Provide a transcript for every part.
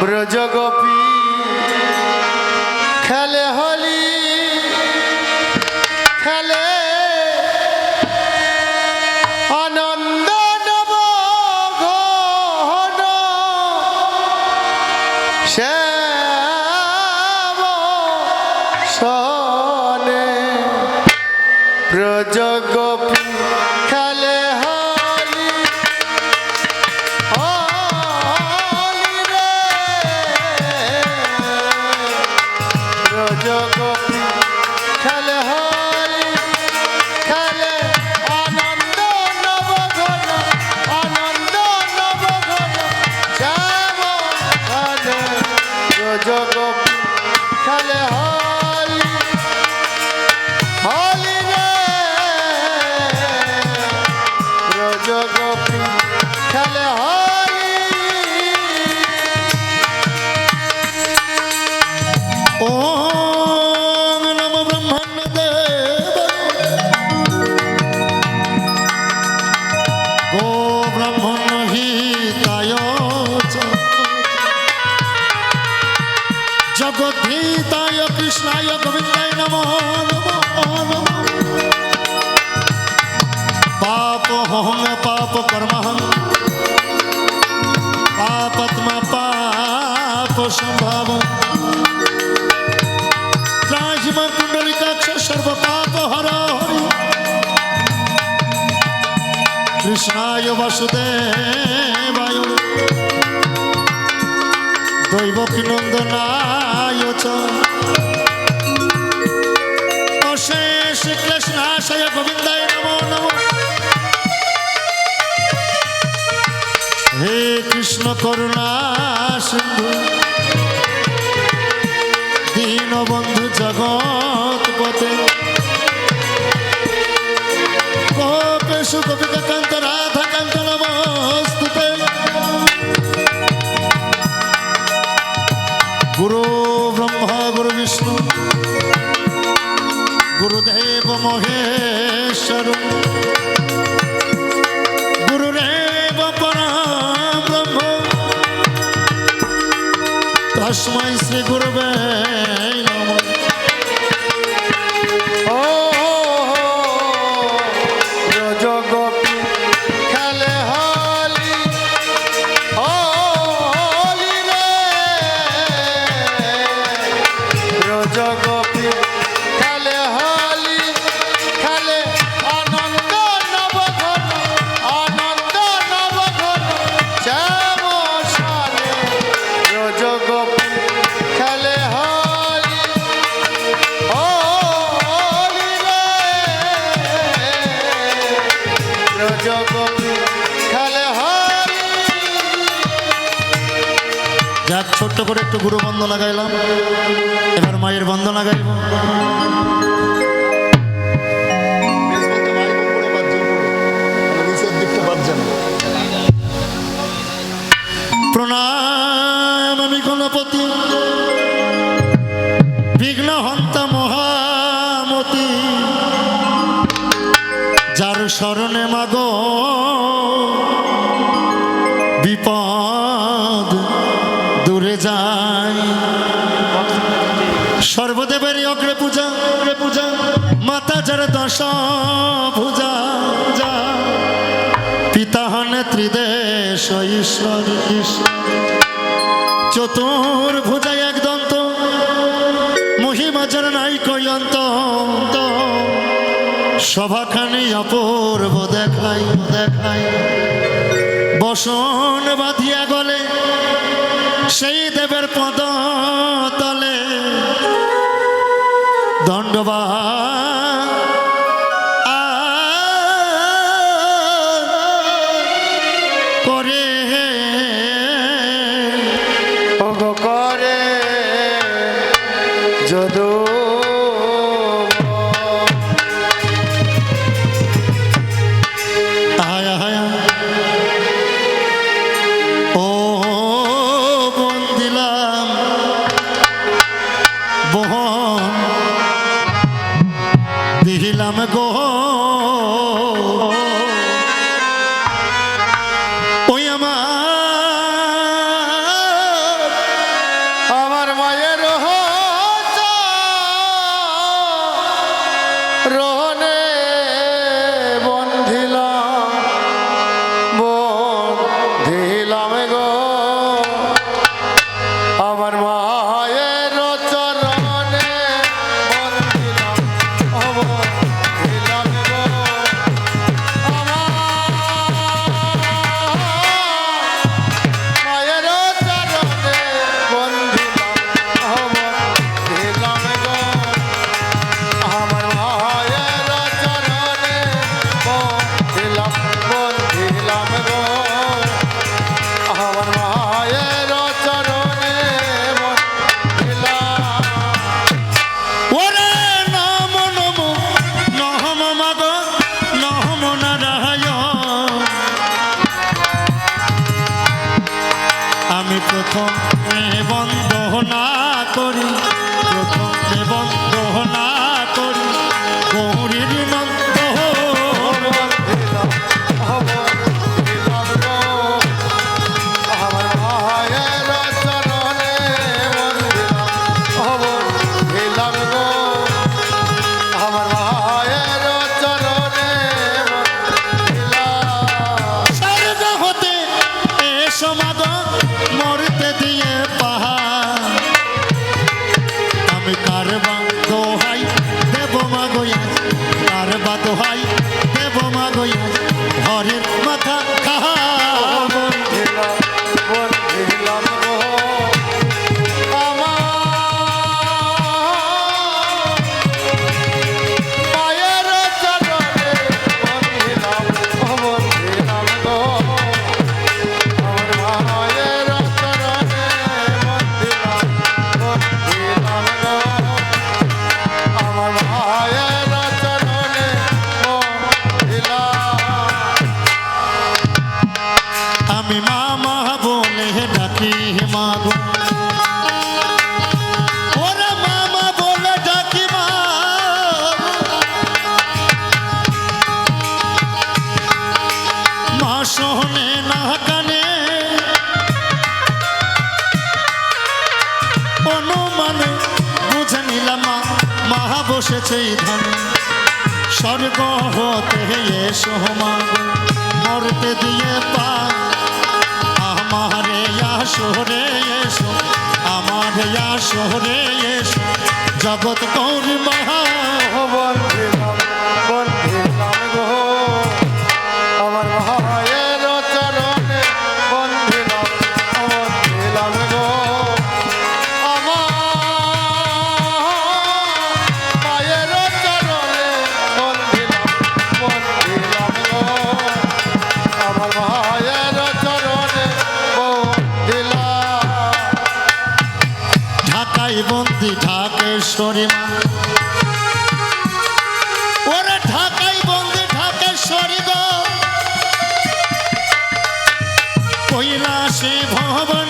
ব্রজগোপী খেলে হলি ওম নম ব্রহ্মণ্য দেব গো ব্রহ্মণ্য হিতায়। জগদ্ধিতায় কৃষ্ণায়, গোবিন্দায় নম নম পাপ হং সম্ভব। ত্রাহিমা কুণ্ডলিকাক্ষ সর্বপাপ হর হরি। কৃষ্ণায় বাসুদেবায়। দৈবকী নন্দনায় চ। অশেষ কৃষ্ণাশয় গোবিন্দায় হে কৃষ্ণ করুণা সিন্ধু। দীনবন্ধু জগৎ পথে। গোপেশু গোপিকা কান্ত রাধা কান্ত নমস্তুতে। গুরু ব্রহ্মা, গুরু বিষ্ণু। গুরুদেব মহেশ্বর। Taşma ismi gurbet. করে একটু গুরু বন্দনা গাইলাম। এবার মায়ের বন্দনা গাইব। প্রণাম আমি গণপতি। বিঘ্ন হন্তা পূজা যা পিতা হন ত্রিদেশ ঈশ্বর ঈশ্বর চতুর্ভুজা এক দন্ত মহিমা যার নাই কয়ন্ত সভাখানি অপূর্ব দেখাই দেখাই। বসন বাঁধিয়া গলে সেই দেবের পদ হে ডাকি হে মা গো। শোনে না কানে। অনুমানে স্বর্গ হতে হে সোহমা মরতে দিয়ে পা আসরে এসো আমার আসরে এসো। জগৎ কৌর মহাবল ঢাকাই বন্দি ঢাকে শরীমা ওরে ঢাকাই বন্দি ঢাকেশ্বরী গো। কৈলাসী ভবন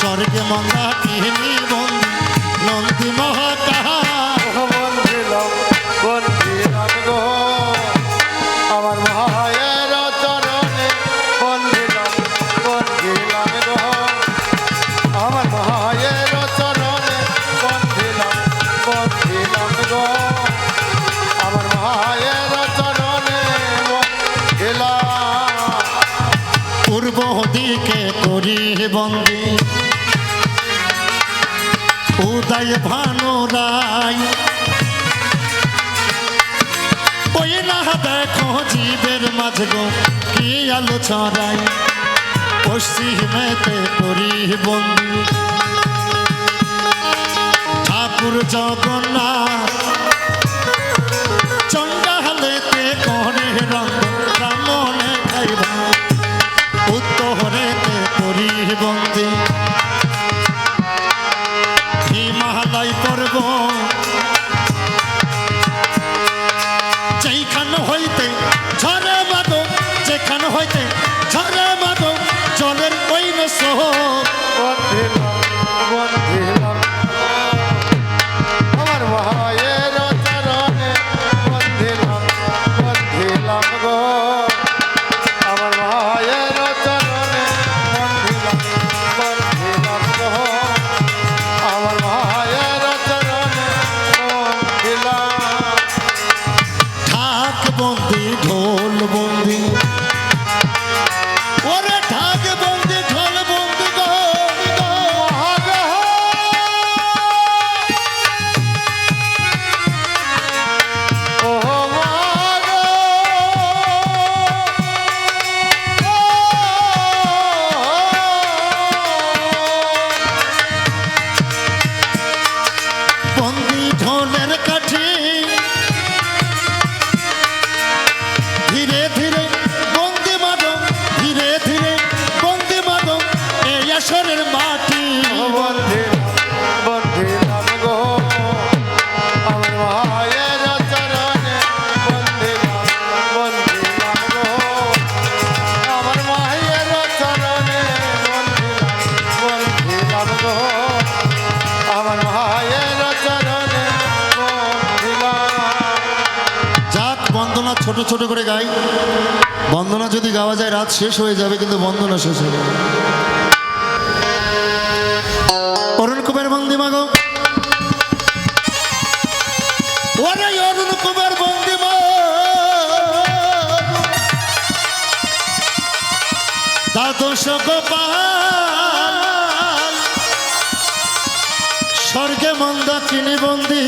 স্বর্গে মন্দা পিহিনী দায় ভানো রাই ওই না দেখো জীবের মাঝে গো, কি আলো ছড়ায়। পশ্চিমেতে পরিবন্দী ঠাকুর জগন্নাথ বন্দনা ছোট করে গাই। বন্দনা যদি গাওয়া যায়, রাত শেষ হয়ে যাবে, কিন্তু বন্দনা শেষ হবে না। অরুণ কুমার বন্দিমা গো ওরে অরুণ কুমার দ্বাদশ গোপাল স্বর্গে মন্দা কিনি বন্দি,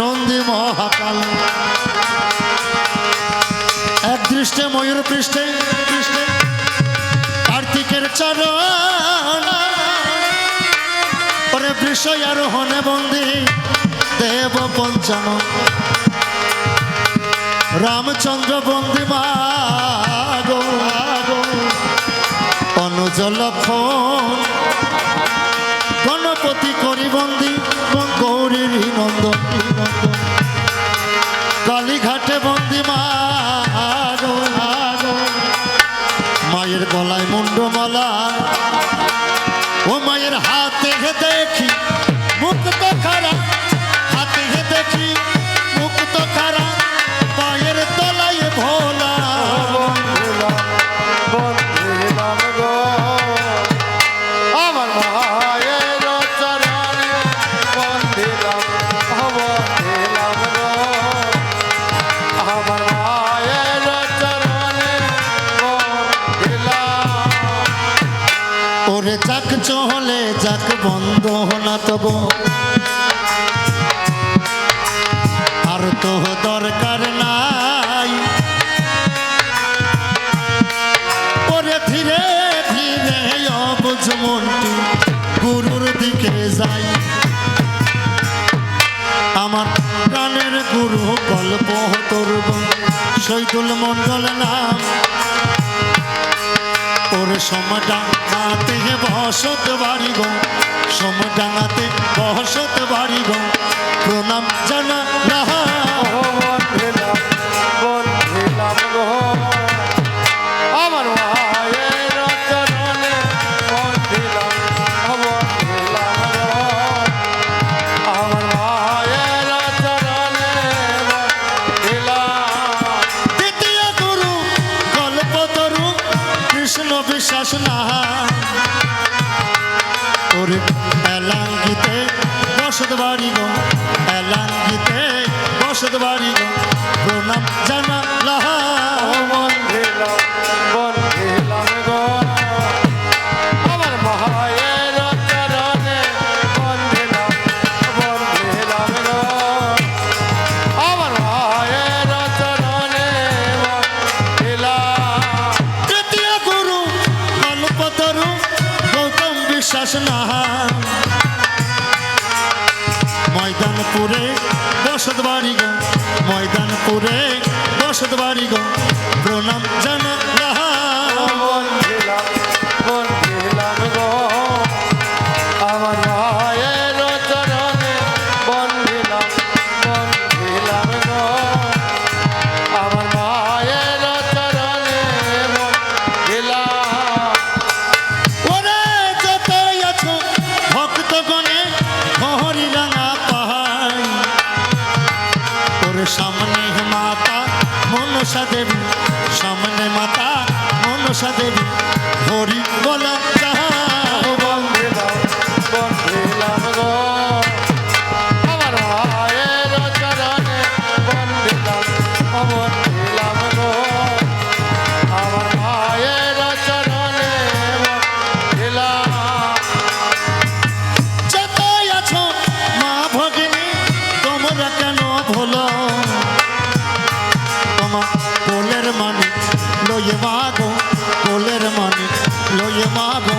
নন্দী মহাকাল। এক ময়ূর পৃষ্ঠে পৃষ্ঠে কার্তিকের চরণ ওরে বিষয় আর হনে বন্দি দেব পঞ্চান রামচন্দ্র বন্দি মাগো। অনুজ লক্ষণ গণপতি করি বন্দি গৌরীর নন্দ কালীঘাটে মায়ের গলায় মুন্ডমালা ও মায়ের হাতে দেখি মুখ তো হাতে ওরে যাক চহলে যাক বন্ধ না তব। আর তো দরকার নাই। ওরে ধীরে ধীরে অবুঝ মনটি, গুরুর দিকে যাই। আমার প্রাণের গুরু গল্প তরুব শৈতুল মন্ডল নাম। ওর সমডাঙাতে বসত বাড়ি গো সমডাঙাতে বসত বাড়ি গো প্রণাম জানা রাহা ওরে এলাঙ্গিতে বসত বাড়ি গো এলাঙ্গিতে বসত বাড়ি গো প্রণাম জানা লাহা বন্ধিলাম ময়দানপুরে বসত বাড়ি গো ময়দানপুরে বসত বাড়ি গো প্রণাম জানা সামনে মাতা মনসা দেবী। সামনে মাতা মনসা দেবী। হরি বলা ভোলো তোমার কোলের মানি লইয়ে মাগো কোলের মানি লইয়ে মাগো।